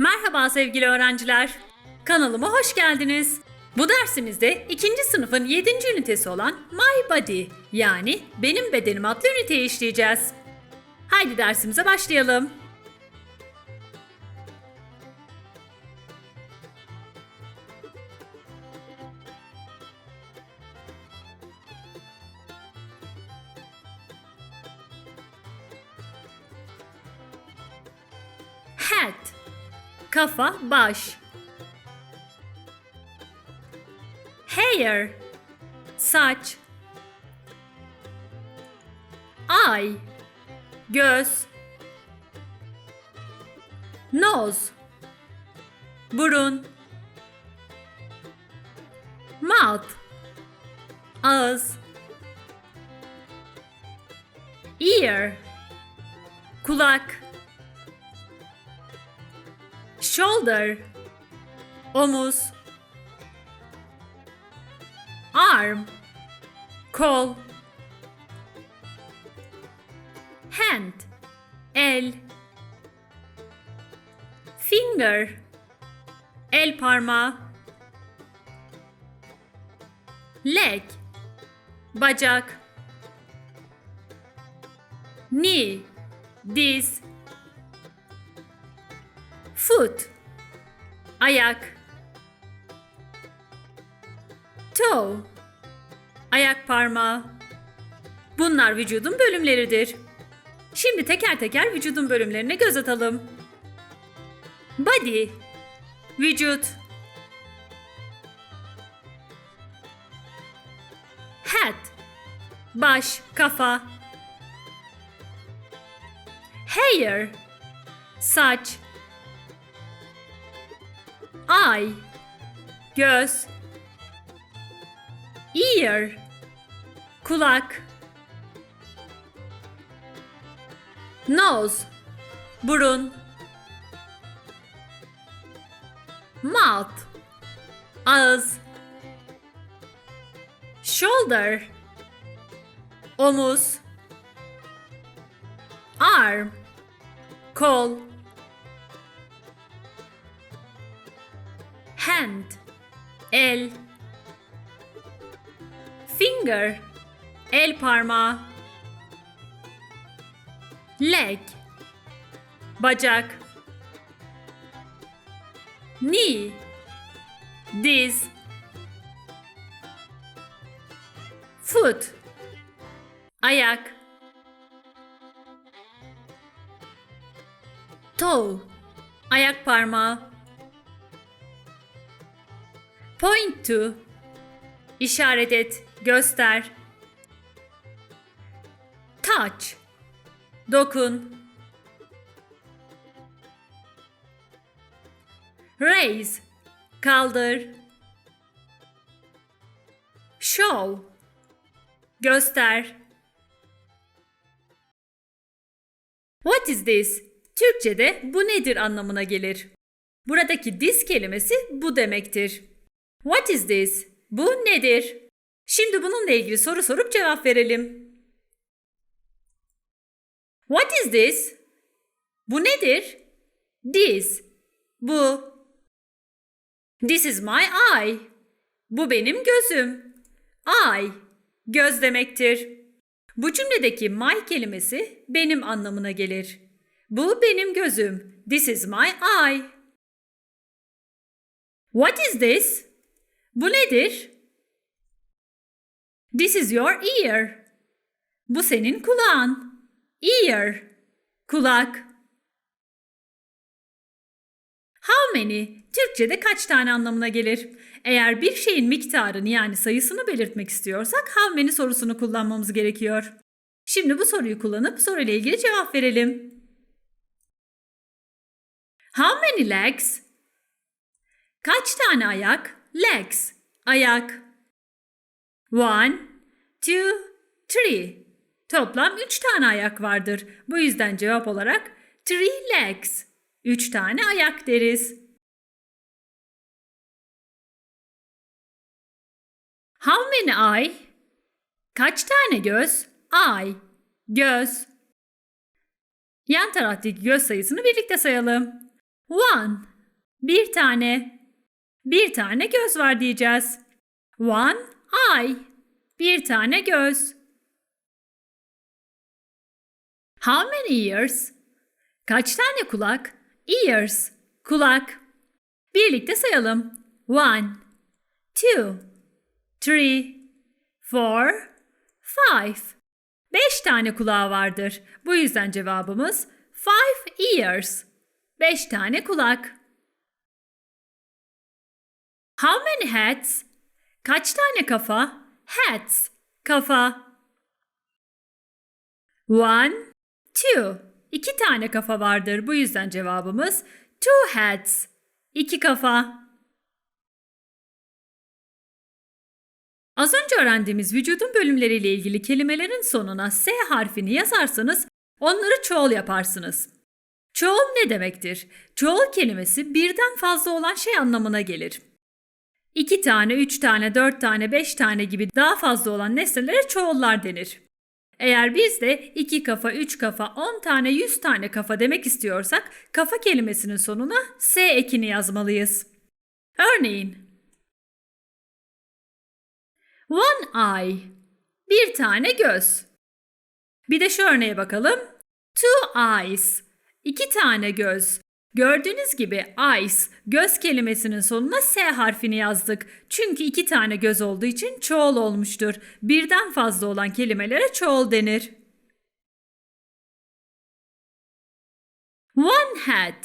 Merhaba sevgili öğrenciler. Kanalıma hoş geldiniz. Bu dersimizde ikinci sınıfın 7. ünitesi olan My Body yani Benim Bedenim adlı üniteyi işleyeceğiz. Haydi dersimize başlayalım. Head Kafa, baş. Hair Saç. Eye Göz. Nose Burun. Mouth Ağız. Ear Kulak. Shoulder. Omuz. Arm. Kol. Hand. El. Finger. El parmağı. Leg. Bacak. Knee. Diz. Foot Ayak. Toe. Ayak parmağı. Bunlar vücudun bölümleridir. Şimdi teker teker vücudun bölümlerine göz atalım. Body. Vücut. Head Baş, kafa. Hair. Saç Eye Göz. Ear. Kulak. Nose. Burun. Mouth. Ağız. Shoulder. Omuz. Arm. Kol Hand El Finger El parmağı Leg Bacak Knee Diz Foot Ayak Toe Ayak parmağı Point to İşaret et, göster. Touch Dokun. Raise Kaldır. Show Göster. What is this? Türkçe'de bu nedir anlamına gelir. Buradaki this kelimesi bu demektir. What is this? Bu nedir? Şimdi bununla ilgili soru sorup cevap verelim. What is this? Bu nedir? This. Bu. This is my eye. Bu benim gözüm. Eye. Göz demektir. Bu cümledeki my kelimesi benim anlamına gelir. Bu benim gözüm. This is my eye. What is this? Bu nedir? This is your ear. Bu senin kulağın. Ear. Kulak. How many? Türkçe'de kaç tane anlamına gelir? Eğer bir şeyin miktarını yani sayısını belirtmek istiyorsak how many sorusunu kullanmamız gerekiyor. Şimdi bu soruyu kullanıp soruyla ilgili cevap verelim. How many legs? Kaç tane ayak? Legs. Ayak. One, two, three. Toplam üç tane ayak vardır. Bu yüzden cevap olarak three legs. Üç tane ayak deriz. How many eye? Kaç tane göz? Eye. Göz. Yan taraftaki göz sayısını birlikte sayalım. One. Bir tane. Bir tane göz var diyeceğiz. One eye. Bir tane göz. How many ears? Kaç tane kulak? Ears. Kulak. Birlikte sayalım. One, two, three, four, five. Beş tane kulağı vardır. Bu yüzden cevabımız five ears. Beş tane kulak. How many hats? Kaç tane kafa? Hats. Kafa. One, two. İki tane kafa vardır. Bu yüzden cevabımız two hats. İki kafa. Az önce öğrendiğimiz vücudun bölümleriyle ilgili kelimelerin sonuna S harfini yazarsanız onları çoğul yaparsınız. Çoğul ne demektir? Çoğul kelimesi birden fazla olan şey anlamına gelir. İki tane, üç tane, dört tane, beş tane gibi daha fazla olan nesnelere çoğullar denir. Eğer biz de iki kafa, üç kafa, on tane, yüz tane kafa demek istiyorsak kafa kelimesinin sonuna S ekini yazmalıyız. Örneğin One eye. Bir tane göz. Bir de şu örneğe bakalım. Two eyes. İki tane göz. Gördüğünüz gibi eyes, göz kelimesinin sonuna S harfini yazdık. Çünkü iki tane göz olduğu için çoğul olmuştur. Birden fazla olan kelimelere çoğul denir. One head.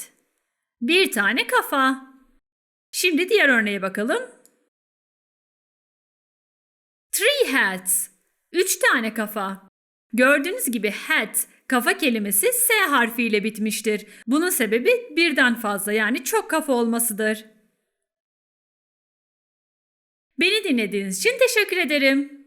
Bir tane kafa. Şimdi diğer örneğe bakalım. Three heads. Üç tane kafa. Gördüğünüz gibi head, kafa kelimesi S harfiyle bitmiştir. Bunun sebebi birden fazla yani çok kafa olmasıdır. Beni dinlediğiniz için teşekkür ederim.